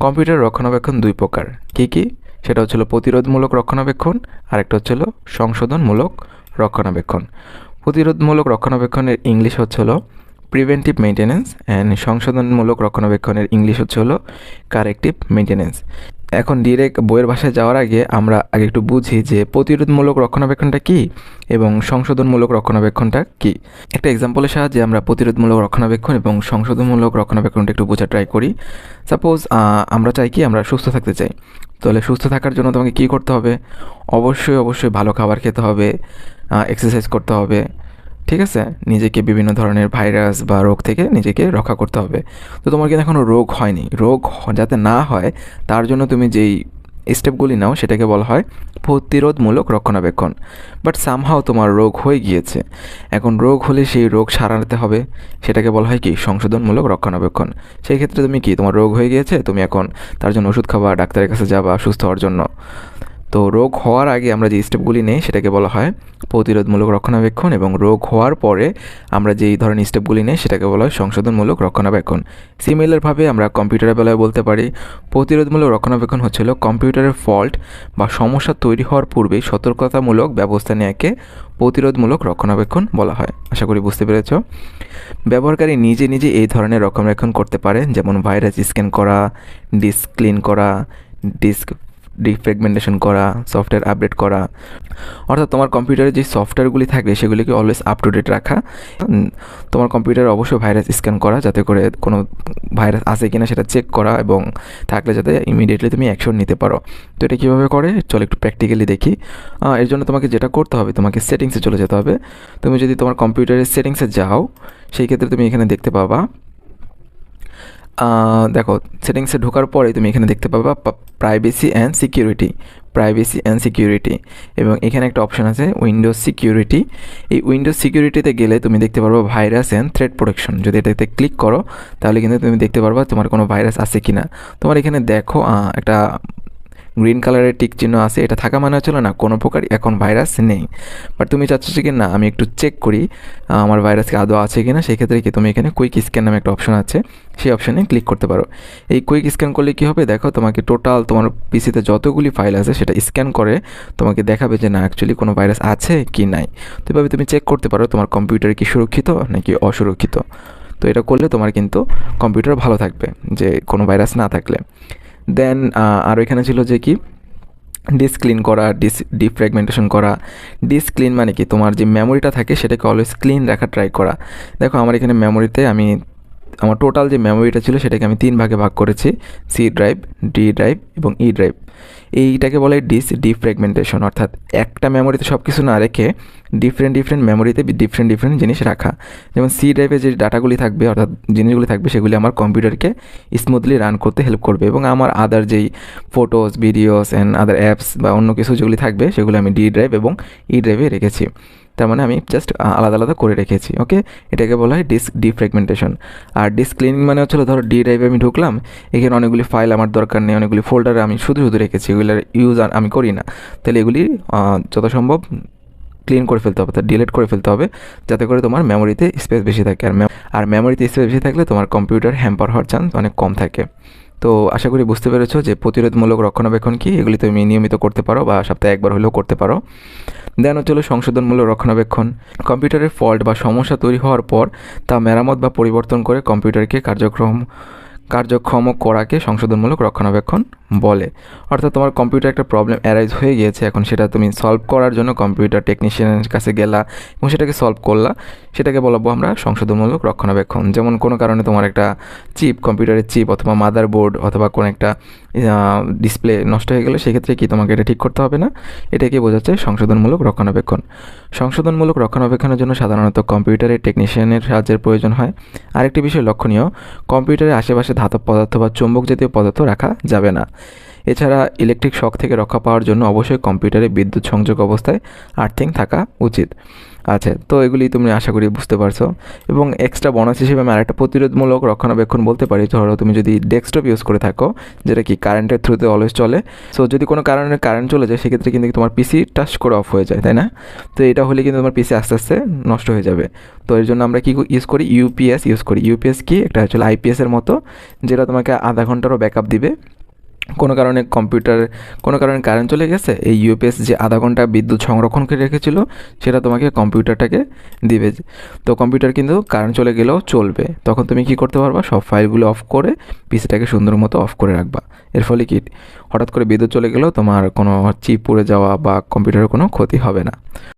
Computer রক্ষণাবেক্ষণ দুই প্রকার। কি কি? সেটা হচ্ছিল প্রতিরোধমূলক রক্ষণাবেক্ষণ আর একটা হচ্ছিল সংশোধনমূলক রক্ষণাবেক্ষণ। প্রতিরোধমূলক রক্ষণাবেক্ষণের ইংলিশ হচ্ছিল প্রিভেন্টিভ মেনটেন্যান্স অ্যান্ড সংশোধনমূলক রক্ষণাবেক্ষণের ইংলিশ হচ্ছে হলো কারেক্টিভ মেনটেন্যান্স এখন ডিরেক্ট বইয়ের ভাষায় যাওয়ার আগে আমরা আগে একটু বুঝি যে প্রতিরোধমূলক রক্ষণাবেক্ষণটা কী এবং সংশোধনমূলক রক্ষণাবেক্ষণটা কী। একটা এক্সাম্পলের সাহায্যে আমরা প্রতিরোধমূলক রক্ষণাবেক্ষণ এবং সংশোধনমূলক রক্ষণাবেক্ষণটা একটু বোঝার ট্রাই করি। সাপোজ আমরা চাই কি আমরা সুস্থ থাকতে চাই। তাহলে সুস্থ থাকার জন্য তোমাকে কী করতে হবে? অবশ্যই অবশ্যই ভালো খাবার খেতে হবে এক্সারসাইজ করতে হবে। ঠিক আছে? নিজেকে বিভিন্ন ধরনের ভাইরাস বা রোগ থেকে নিজেকে রক্ষা করতে হবে। তো তোমার কিন্তু এখনও রোগ হয়নি। রোগ যাতে না হয়, তার জন্য তুমি যেই স্টেপগুলি নাও, সেটাকে বলা হয় প্রতিরোধমূলক রক্ষণাবেক্ষণ। বাট সামহাও তোমার রোগ হয়ে গিয়েছে। এখন রোগ হলে সেই রোগ সারাতে হবে। সেটাকে বলা হয় কি? সংশোধনমূলক রক্ষণাবেক্ষণ। সেই ক্ষেত্রে তুমি কি? তোমার রোগ হয়ে গিয়েছে, তুমি এখন তার জন্য ওষুধ খাবা, ডাক্তারের কাছে যাবা, সুস্থ হওয়ার জন্য। তো রোগ হওয়ার আগে আমরা যে স্টেপগুলি নেই সেটাকে বলা হয় প্রতিরোধমূলক রক্ষণাবেক্ষণ এবং রোগ হওয়ার পরে আমরা যেই ধরনের স্টেপগুলি নেই সেটাকে বলা হয় সংশোধনমূলক রক্ষণাবেক্ষণ। সিমিলারভাবে আমরা কম্পিউটারের বেলায় বলতে পারি, প্রতিরোধমূলক রক্ষণাবেক্ষণ হচ্ছিল কম্পিউটারের ফল্ট বা সমস্যা তৈরি হওয়ার পূর্বেই সতর্কতামূলক ব্যবস্থা নেওয়াকে প্রতিরোধমূলক রক্ষণাবেক্ষণ বলা হয়। আশা করি বুঝতে পেরেছ? ব্যবহারকারী নিজে নিজে এই ধরনের রক্ষণাবেক্ষণ করতে পারে যেমন ভাইরাস স্ক্যান করা ডিস্ক ক্লিন করা ডিস্ক ডিফ্রেগমেন্টেশন করা সফটওয়্যার আপডেট করা। অর্থাৎ তোমার কম্পিউটারে যে সফটওয়্যারগুলি থাকবে, সেগুলিকে অলওয়েজ আপ টু ডেট রাখা তোমার কম্পিউটারে অবশ্যই ভাইরাস স্ক্যান করা, যাতে করে কোনো ভাইরাস আছে কিনা সেটা চেক করা এবং থাকলে যাতে ইমিডিয়েটলি তুমি অ্যাকশন নিতে পারো। তো এটা কীভাবে করে? চলো একটু প্র্যাকটিক্যালি দেখি। এর জন্য তোমাকে যেটা করতে হবে, তোমাকে সেটিংসে চলে যেতে হবে। তুমি যদি তোমার কম্পিউটারের সেটিংসে যাও, সেই ক্ষেত্রে তুমি এখানে দেখতে পাবা দেখো সেটিংসে ঢোকার পরে তুমি এখানে দেখতে পাবা privacy and security privacy and security এবং এখানে একটা অপশান আছে উইন্ডোজ সিকিউরিটি এই উইন্ডোজ সিকিউরিটিতে গেলে তুমি দেখতে পারব ভাইরাস অ্যান্ড থ্রেড প্রোটেকশন যদি এটাতে ক্লিক করো, তাহলে কিন্তু তুমি দেখতে পারবা তোমার কোনো ভাইরাস আছে কি না তোমার এখানে দেখো একটা গ্রিন কালারের টিক চিহ্ন আছে, এটা থাকা মানে হচ্ছিল না, কোনো প্রকার এখন ভাইরাস নেই। বাট তুমি চাচ্ছ কি না, আমি একটু চেক করি আমার ভাইরাসকে আদৌ আছে কি না সেই ক্ষেত্রে কি তুমি এখানে কুইক স্ক্যান নামে একটা অপশন আছে, সেই অপশানে ক্লিক করতে পারো। এই কুইক স্ক্যান করলে কী হবে, দেখো তোমাকে টোটাল তোমার পিসিতে যতগুলি ফাইল আছে, সেটা স্ক্যান করে তোমাকে দেখাবে যে না অ্যাকচুয়ালি কোনো ভাইরাস আছে কি নাই। তো এভাবে তুমি চেক করতে পারো, তোমার কম্পিউটার কি সুরক্ষিত নাকি অসুরক্ষিত। তো এটা করলে তোমার কিন্তু কম্পিউটার ভালো থাকবে, যে কোনো ভাইরাস না থাকলে। দেন আর এখানে ছিল যে কি? ডিস ক্লিন করা ডিস ডিফ্রেগমেন্টেশন করা। ডিস ক্লিন মানে কি? তোমার যে মেমোরিটা থাকে, সেটাকে অলওয়েজ ক্লিন রাখা ট্রাই করা। দেখো, আমার এখানে মেমোরিতে আমি আমার টোটাল যে মেমোরিটা ছিল সেটাকে আমি তিন ভাগে ভাগ করেছি সি ড্রাইভ ডি ড্রাইভ এবং ই ড্রাইভ এইটাকে বলে ডিস ডিফ্র্যাগমেন্টেশন অর্থাৎ একটা মেমোরিতে সব কিছু না রেখে ডিফারেন্ট ডিফারেন্ট মেমোরিতে ডিফারেন্ট ডিফারেন্ট জিনিস রাখা। যেমন সি ড্রাইভে যে ডাটাগুলি থাকবে, অর্থাৎ জিনিসগুলি থাকবে, সেগুলি আমার কম্পিউটারকে স্মুথলি রান করতে হেল্প করবে এবং আমার আদার যেই photos videos and other apps বা অন্য কিছু যেগুলি থাকবে, সেগুলো আমি ডি ড্রাইভ এবং ই ড্রাইভে রেখেছি। তার মানে আমি জাস্ট আলাদা আলাদা করে রেখেছি ওকে এটাকে বলা হয় ডিস্ক ডিফ্রেগমেন্টেশন আর ডিস্ক ক্লিনিং মানে হচ্ছিল, ধরো ডি ড্রাইভে আমি ঢুকলাম, এখানে অনেকগুলি ফাইল আমার দরকার নেই, অনেকগুলি ফোল্ডারে আমি শুধু শুধু রেখেছি, এগুলোর ইউজ আমি করি না। তাহলে এগুলি যত সম্ভব ক্লিন করে ফেলতে হবে ডিলিট করে ফেলতে হবে, যাতে করে তোমার মেমোরিতে স্পেস বেশি থাকে। আর আর মেমোরিতে স্পেস বেশি থাকলে তোমার কম্পিউটার হ্যাম্পার হওয়ার চান্স অনেক কম থাকে। তো আশা করি বুঝতে পেরেছ যে প্রতিরোধমূলক রক্ষণাবেক্ষণ কী? এগুলি তুমি নিয়মিত করতে পারো বা সপ্তাহে একবার হলেও করতে পারো। দেন হচ্ছে হলো সংশোধনমূলক রক্ষণাবেক্ষণ। কম্পিউটারের ফল্ট বা সমস্যা তৈরি হওয়ার পর তা মেরামত বা পরিবর্তন করে কম্পিউটারকে কার্যক্রম কার্যক্ষম করাকে সংশোধনমূলক রক্ষণাবেক্ষণ বলে। অর্থাৎ তোমার কম্পিউটার একটা প্রবলেম অ্যারাইজ হয়ে গিয়েছে, এখন সেটা তুমি সলভ করার জন্য কম্পিউটার টেকনিশিয়ানের কাছে গেলা এবং সেটাকে সলভ করলা। সেটাকে বলব আমরা সংশোধনমূলক রক্ষণাবেক্ষণ। যেমন কোনো কারণে তোমার একটা চিপ কম্পিউটারের চিপ অথবা মাদার বোর্ড অথবা কোনো একটা ডিসপ্লে নষ্ট হয়ে গেলে সেক্ষেত্রে কি তোমাকে এটা ঠিক করতে হবে না? এটাকে বোঝাচ্ছে সংশোধনমূলক রক্ষণাবেক্ষণ। সংশোধনমূলক রক্ষণাবেক্ষণের জন্য সাধারণত কম্পিউটারের টেকনিশিয়ানের সাহায্যের প্রয়োজন হয়। আরেকটি বিষয় লক্ষণীয় কম্পিউটারের আশেপাশে ধাতব পদার্থ বা চুম্বক জাতীয় পদার্থ রাখা যাবে না। এছাড়া ইলেকট্রিক শক থেকে রক্ষা পাওয়ার জন্য অবশ্যই কম্পিউটারে বিদ্যুৎ সংযোগ অবস্থায় আর্থিং থাকা উচিত। আচ্ছা তো এগুলি তুমি আশা করি বুঝতে পারছ। এবং এক্সট্রা বোনাস হিসেবে আমি আরেকটা প্রতিরোধমূলক রক্ষণাবেক্ষণ বলতে পারি। ধরো তুমি যদি ডেস্কটপ ইউজ করে থাকো, যেটা কি কারেন্টের থ্রুতে অলওয়েজ চলে। সো যদি কোনো কারণে কারেন্ট চলে যায়, সেক্ষেত্রে কিন্তু তোমার পিসি টাচ করে অফ হয়ে যায়, তাই না? তো এটা হলে কিন্তু তোমার পিসি আস্তে আস্তে নষ্ট হয়ে যাবে। তো এর জন্য আমরা কি ইউজ করি? ইউপিএস ইউজ করি। ইউপিএস কি? একটা হচ্ছে আইপিএসের মতো, যেটা তোমাকে আধা ঘন্টারও ব্যাকআপ দিবে। কোনো কারণে কম্পিউটার, কোনো কারণে কারেন্ট চলে গেছে, এই ইউপিএস যে আধা ঘণ্টা বিদ্যুৎ সংরক্ষণ করে রেখেছিল, সেটা তোমাকে কম্পিউটারটাকে দিবে। তো কম্পিউটার কিন্তু কারেন্ট চলে গেলেও চলবে। তখন তুমি কি করতে পারবা? সব ফাইলগুলো অফ করে পিসিটাকে সুন্দর মতো অফ করে রাখবা। এর ফলে কি? হঠাৎ করে বিদ্যুৎ চলে গেলেও তোমার কোনো চিপ পড়ে যাওয়া বা কম্পিউটারের কোনো ক্ষতি হবে না।